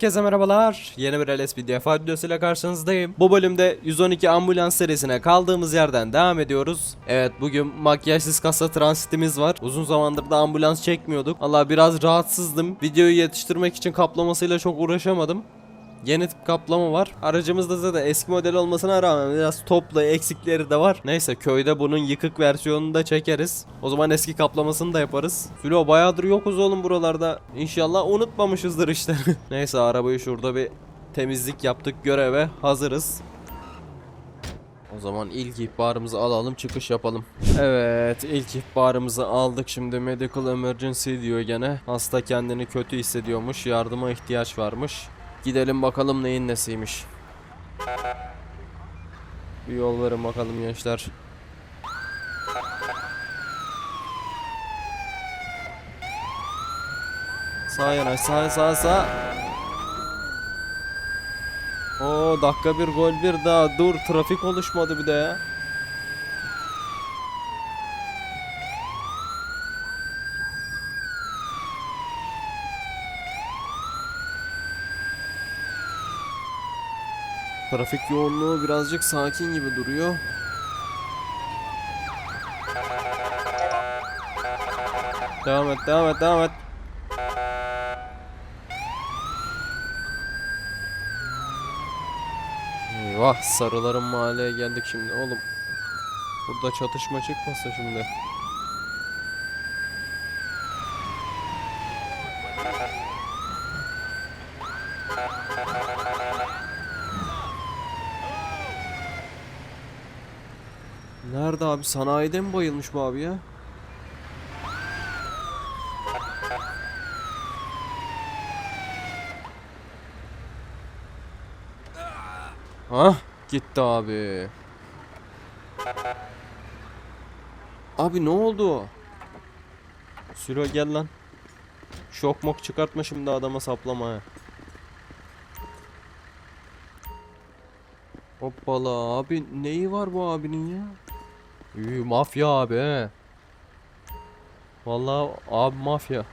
Herkese merhabalar. Yeni bir LSP DFA videosuyla karşınızdayım. Bu bölümde 112 ambulans serisine kaldığımız yerden devam ediyoruz. Evet bugün makyajsız kasa transitimiz var. Uzun zamandır da ambulans çekmiyorduk. Allah biraz rahatsızdım. Videoyu yetiştirmek için kaplamasıyla çok uğraşamadım. Yeni tip kaplama var. Aracımızda zaten eski model olmasına rağmen biraz toplu eksikleri de var. Neyse köyde bunun yıkık versiyonunu da çekeriz. O zaman eski kaplamasını da yaparız. Sülo bayağıdır yokuz oğlum buralarda. İnşallah unutmamışızdır işte. Neyse arabayı şurada bir temizlik yaptık göreve hazırız. O zaman ilk ihbarımızı alalım çıkış yapalım. Evet ilk ihbarımızı aldık şimdi medical emergency diyor gene. Hasta kendini kötü hissediyormuş yardıma ihtiyaç varmış. Gidelim bakalım neyin nesiymiş. Bir yol verin bakalım gençler. Sağa yanaş sağa sağa sağa. Oo dakika bir gol bir daha dur trafik oluşmadı bir de ya. Trafik yoğunluğu birazcık sakin gibi duruyor. Devam et, devam et, devam et. Eyvah, sarıların mahalleye geldik şimdi oğlum. Burada çatışma çıkmasa şimdi. Abi? Sanayide mi bayılmış bu abi ya? Hah gitti abi. Abi ne oldu? Sülo gel lan. Şok mok çıkartma şimdi adama saplama ha. Hoppala abi neyi var bu abinin ya? Üy, mafya abi. Vallahi abi mafya.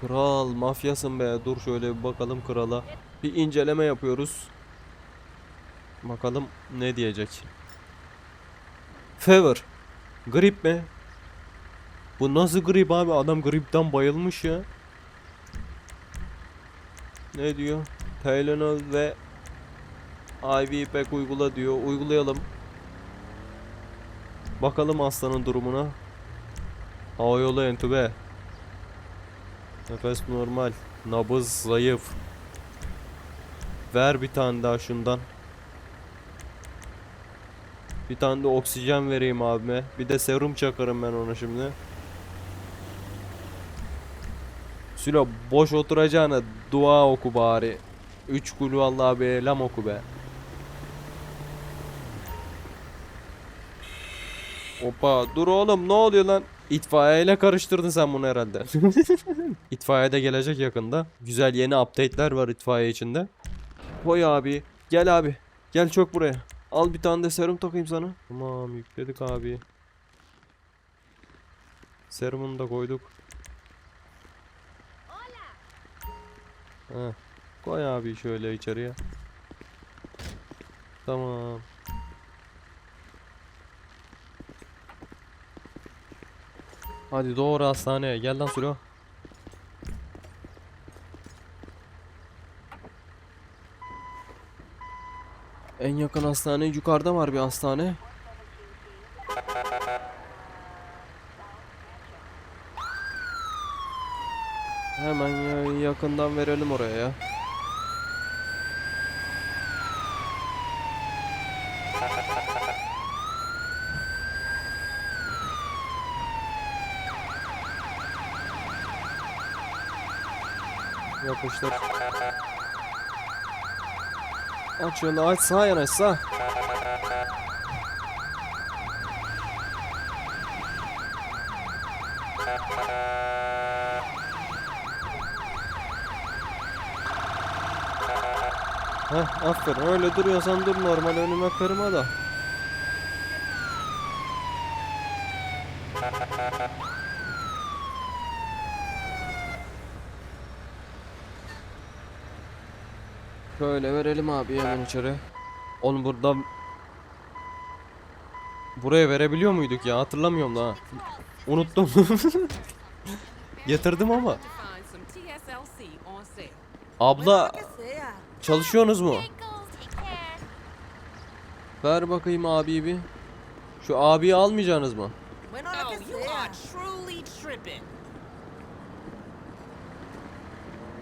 Kral mafyasın be. Dur şöyle bir bakalım krala. Bir inceleme yapıyoruz. Bakalım ne diyecek. Fever. Grip mi? Bu nasıl grip abi? Adam gripten bayılmış ya. Ne diyor? Tylenol ve IV ipek uygula diyor. Uygulayalım. Bakalım hastanın durumuna. Hava yolu entübe. Nefes normal. Nabız zayıf. Ver bir tane daha şundan. Bir tane de oksijen vereyim abime. Bir de serum çakarım ben ona şimdi. Sülo boş oturacağına dua oku bari. Üç kulü Allah be lam oku be. Hoppa dur oğlum ne oluyor lan? İtfaiyeyle karıştırdın sen bunu herhalde. İtfaiye de gelecek yakında. Güzel yeni update'ler var itfaiye içinde. Koy abi. Gel abi. Gel çok buraya. Al bir tane de serum takayım sana. Tamam yükledik abi. Serumunu da koyduk. Heh. Koy abi şöyle içeriye. Tamam. Hadi doğru hastaneye. Gel lan Sülo. En yakın hastane yukarıda var bir hastane. Hemen ya- yakından verelim oraya ya. Yapıştır. Aç yolu aç sağa yanaş sağ. Heh aferin öyle duruyorsan dur normal önüme kırma da. Şöyle verelim abi hemen içeri. Oğlum burada Buraya verebiliyor muyduk ya? Hatırlamıyorum da. Unuttum. Getirdim ama. Abla çalışıyorsunuz mu? Ver bakayım abi bir. Şu abiyi almayacaksınız mı?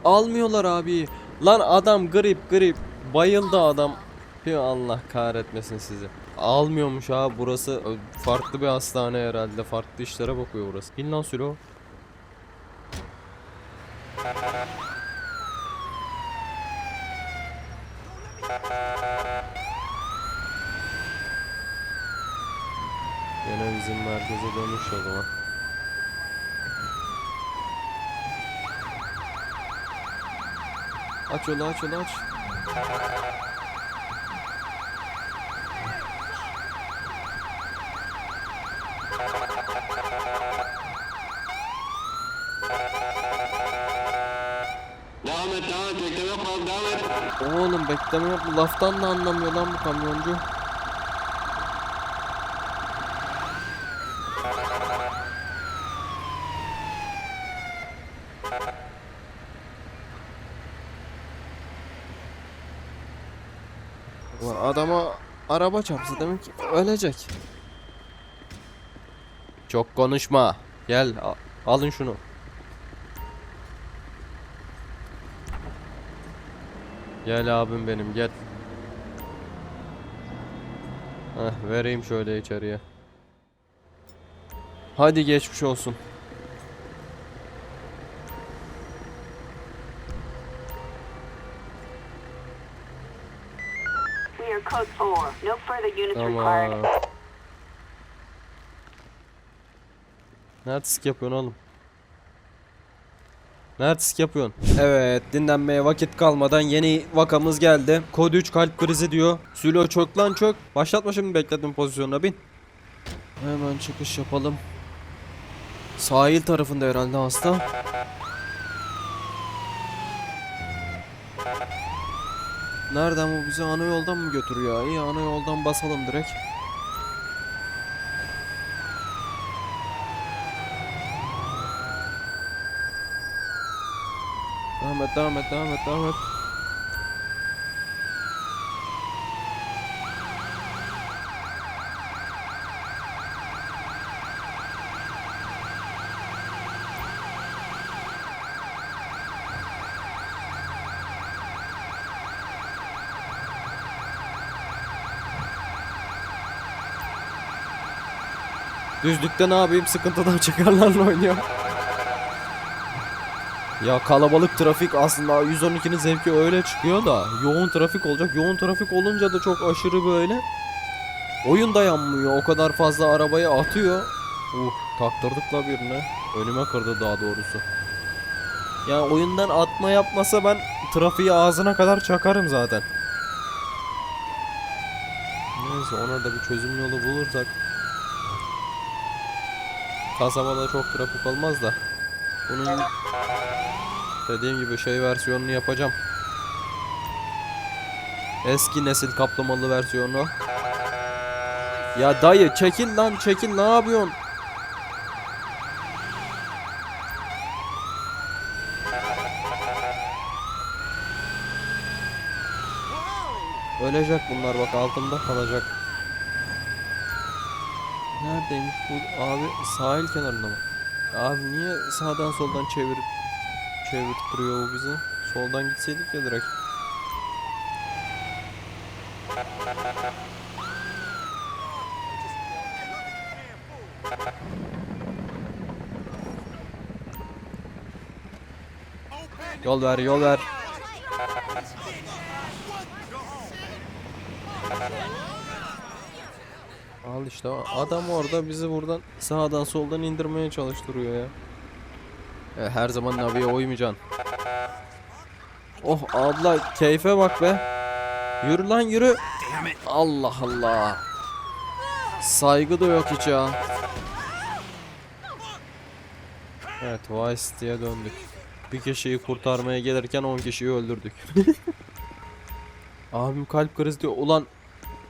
Almıyorlar abi. Lan adam grip grip. Bayıldı adam. Ya Allah kahretmesin sizi. Almıyormuş ha burası farklı bir hastane herhalde. Farklı işlere bakıyor burası. Bin lan Sülo. Yine bizim merkeze dönüş o zaman. Aç yolu aç yolu aç. Devam et, devam et. Bekleme yapalım, devam et. Oğlum bekleme yok. Laftan da anlamıyor lan bu kamyoncu. Ulan adama araba çarpsa demek ki ölecek. Çok konuşma. Gel al- alın şunu. Gel abim benim gel. Heh, vereyim şöyle içeriye. Hadi geçmiş olsun. No further units required. Tamam. Ne artistik yapıyorsun oğlum? Ne artistik yapıyorsun? Evet dinlenmeye vakit kalmadan yeni vakamız geldi. Kod 3 kalp krizi diyor. Sülo çök lan çök. Başlatma şimdi bekledim pozisyonuna bin. Hemen çıkış yapalım. Sahil tarafında herhalde hasta. Nereden bu bizi ana yoldan mı götürüyor? İyi ana yoldan basalım direkt. Devam et, devam et, devam et, devam et. Düzlükte ne yapayım? Sıkıntıdan çıkarlarla oynuyor. Ya kalabalık trafik aslında 112'nin zevki öyle çıkıyor da yoğun trafik olacak. Yoğun trafik olunca da çok aşırı böyle oyun dayanmıyor. O kadar fazla arabayı atıyor. Uh taktırdık la birine. Önüme kırdı daha doğrusu. Yani oyundan atma yapmasa ben trafiği ağzına kadar çakarım zaten. Neyse ona da bir çözüm yolu bulursak. Kasabada çok trafik olmaz da. Bunun dediğim gibi şey versiyonunu yapacağım. Eski nesil kaplamalı versiyonu. Ya dayı çekil lan çekil ne yapıyorsun? Ölecek bunlar bak altında kalacak. Neredeymiş bu abi sahil kenarında mı? Abi niye sağdan soldan çevir çevirttiriyor o bizi? Soldan gitseydik ya direkt. Yol ver, yol ver. Al işte adam orada bizi buradan sağdan soldan indirmeye çalıştırıyor ya. E, her zaman Navi'ye uymayacaksın. Oh abla keyfe bak be. Yürü lan yürü. Allah Allah. Saygı da yok hiç ya. Evet Vice diye döndük. Bir kişiyi kurtarmaya gelirken 10 kişiyi öldürdük. Abim kalp krizi diyor. Ulan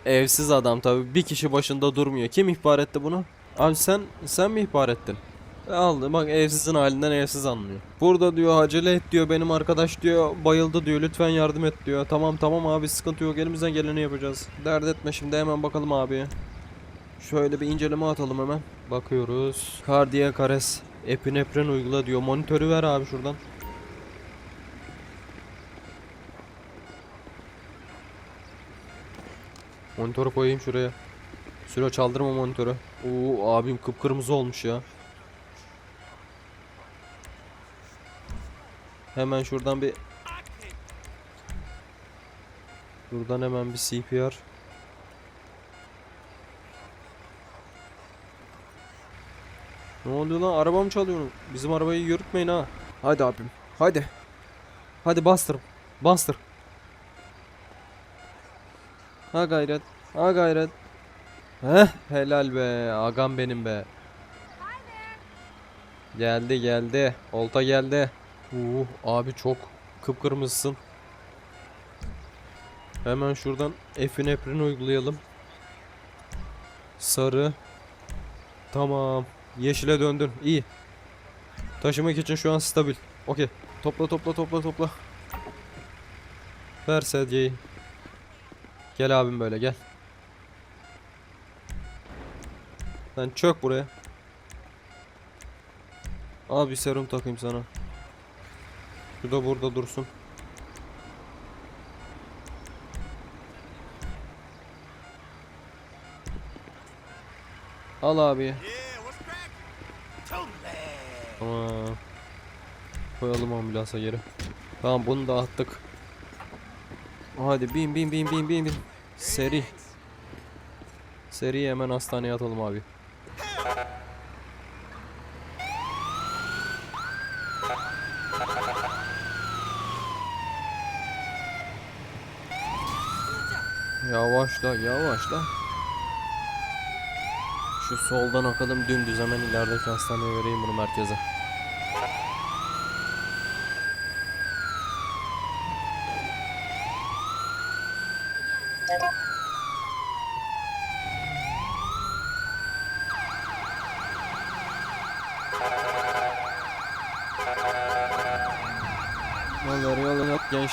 evsiz adam tabi. Bir kişi başında durmuyor. Kim ihbar etti bunu? Abi sen sen mi ihbar ettin? E aldı bak evsizin halinden evsiz anlıyor. Burada diyor acele et diyor benim arkadaş diyor bayıldı diyor lütfen yardım et diyor. Tamam tamam abi sıkıntı yok elimizden geleni yapacağız. Dert etme şimdi hemen bakalım abi. Şöyle bir inceleme atalım hemen. Bakıyoruz. Kardiyak ares. Epinefren uygula diyor. Monitörü ver abi şuradan. Monitörü koyayım şuraya. Sülo çaldırma monitörü. Oo abim kıpkırmızı olmuş ya. Hemen şuradan bir Buradan hemen bir CPR. Ne oluyor lan? Araba mı çalıyorsun? Bizim arabayı yürütmeyin ha. Hadi abim. Hadi. Hadi bastır. Bastır. Ha gayret. Ha gayret. Heh helal be. Agam benim be. Geldi geldi. Olta geldi. Uh abi çok kıpkırmızısın. Hemen şuradan epinefrin uygulayalım. Sarı. Tamam. Yeşile döndün. İyi. Taşımak için şu an stabil. Okey. Topla topla topla topla. Ver sedyeyi. Gel abim böyle gel. Sen çök buraya. Al bir serum takayım sana. Şu da burada dursun. Al abi. Tamam. Koyalım ambulansa geri. Tamam bunu da attık. Hadi bin bin bin bin bin bin. Seri. Seri hemen hastaneye atalım abi. Yavaşla yavaşla. Şu soldan akalım dümdüz hemen ilerideki hastaneye vereyim bunu merkeze.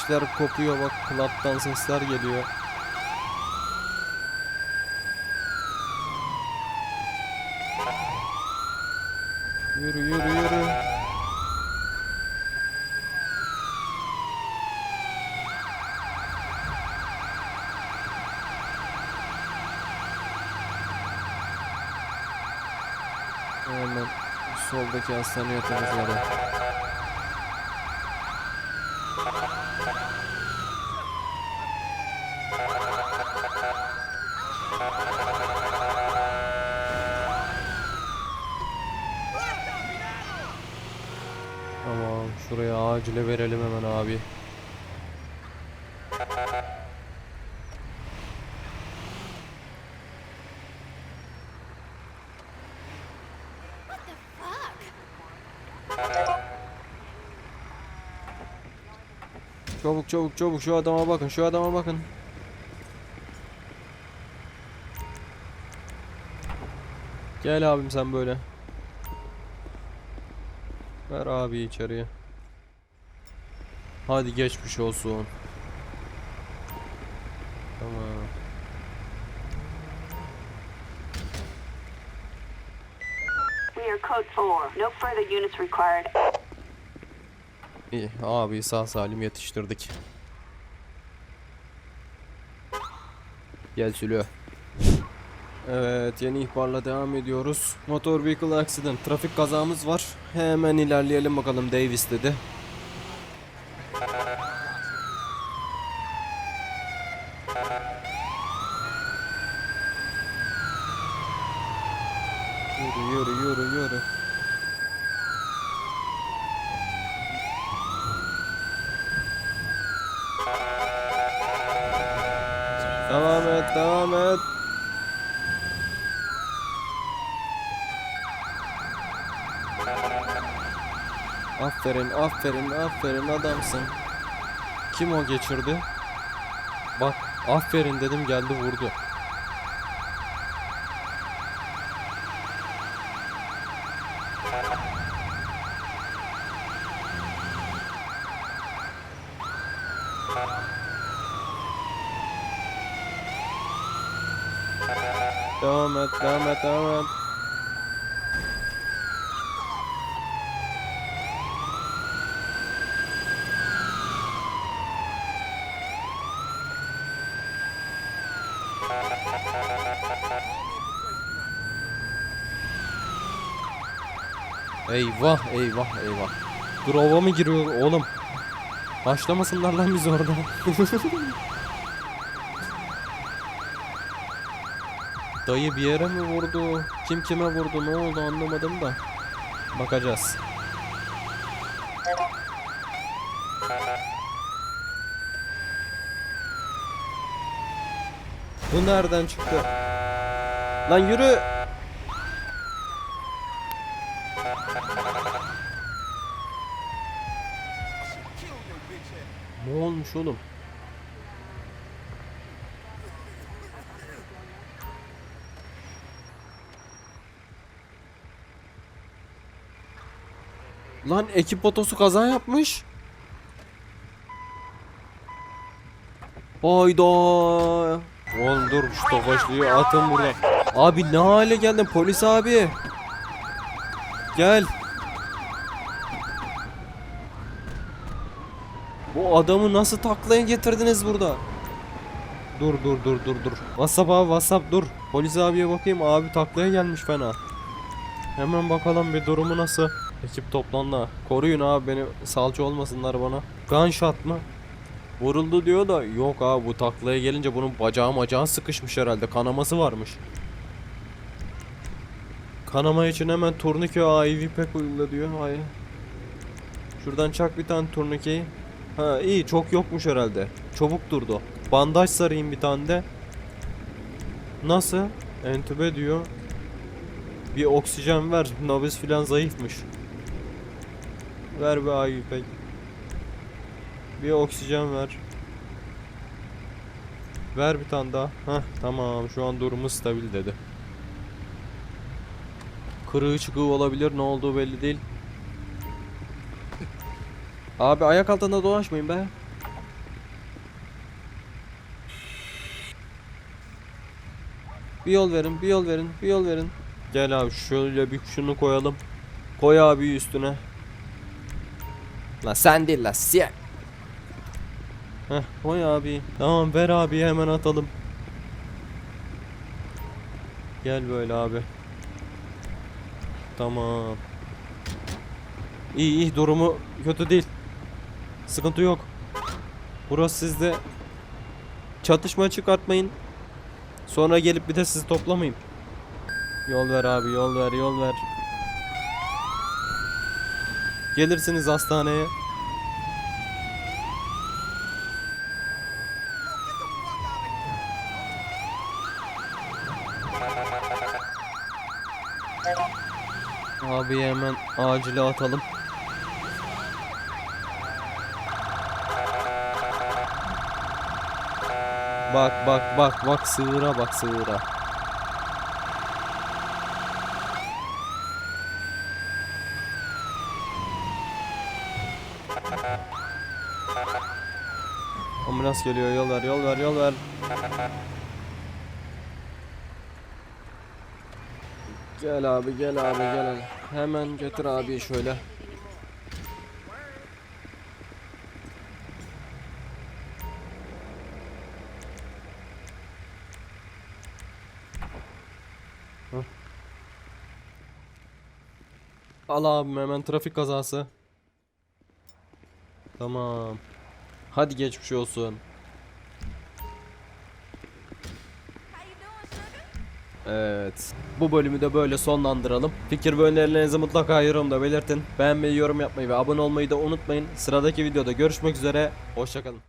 Gençler kopuyor bak klaptan sesler geliyor. Yürü yürü yürü. Hemen soldaki hastaneye atarız yere. Tamam şuraya acile verelim hemen abi. Çabuk çabuk çabuk şu adama bakın şu adama bakın. Gel abim sen böyle. Ver abi içeriye. Hadi geçmiş olsun. Tamam. We are code 4. No further units required. İyi abi sağ salim yetiştirdik. Gel Sülü. Evet yeni ihbarla devam ediyoruz. Motor vehicle accident trafik kazamız var. Hemen ilerleyelim bakalım Davis dedi. Yürü yürü yürü yürü. Devam et, devam et. Aferin, aferin, aferin adamsın. Kim o geçirdi? Bak aferin dedim geldi vurdu. Devam et, devam et, devam et. Eyvah, eyvah, eyvah. Grova mı giriyor oğlum? Başlamasınlar lan biz orada. Dayı bir yere mi vurdu? Kim kime vurdu? Ne oldu anlamadım da. Bakacağız. Bu nereden çıktı? Lan yürü. Ne olmuş oğlum? Lan ekip otosu kaza yapmış. Hayda. Oğlum dur şu tofaşlıyı atın buradan. Abi ne hale geldin polis abi. Gel. Bu adamı nasıl taklaya getirdiniz burada? Dur dur dur dur dur. WhatsApp abi WhatsApp dur. Polis abiye bakayım abi taklaya gelmiş fena. Hemen bakalım bir durumu nasıl. Ekip toplandı. Koruyun abi beni salça olmasınlar bana. Gunshot mı? Vuruldu diyor da yok abi bu taklaya gelince bunun bacağı macağı sıkışmış herhalde kanaması varmış. Kanama için hemen turnike IV pek uygula diyor. Hayır. Şuradan çak bir tane turnikeyi. Ha iyi çok yokmuş herhalde. Çabuk durdu. Bandaj sarayım bir tane de. Nasıl? Entübe diyor. Bir oksijen ver. Nabız filan zayıfmış. Ver be Ayüpek. Bir oksijen ver. Ver bir tane daha. Heh tamam şu an durumu stabil dedi. Kırığı çıkığı olabilir ne olduğu belli değil. Abi ayak altında dolaşmayın be. Bir yol verin, bir yol verin, bir yol verin. Gel abi şöyle bir şunu koyalım. Koy abi üstüne. La sen değil la sen. Heh koy abi. Tamam ver abi hemen atalım. Gel böyle abi. Tamam. İyi iyi durumu kötü değil. Sıkıntı yok. Burası sizde. Çatışma çıkartmayın. Sonra gelip bir de sizi toplamayayım. Yol ver abi yol ver yol ver. Gelirsiniz hastaneye. Abi hemen acile atalım. Bak bak bak bak sığıra bak sığıra. Ambulans geliyor yol ver yol ver yol ver. Gel abi gel abi gel. Hemen getir abi şöyle. Al abim hemen trafik kazası. Tamam. Hadi geçmiş olsun. Evet. Bu bölümü de böyle sonlandıralım. Fikir ve önerilerinizi mutlaka yorumda belirtin. Beğenmeyi, yorum yapmayı ve abone olmayı da unutmayın. Sıradaki videoda görüşmek üzere. Hoşçakalın.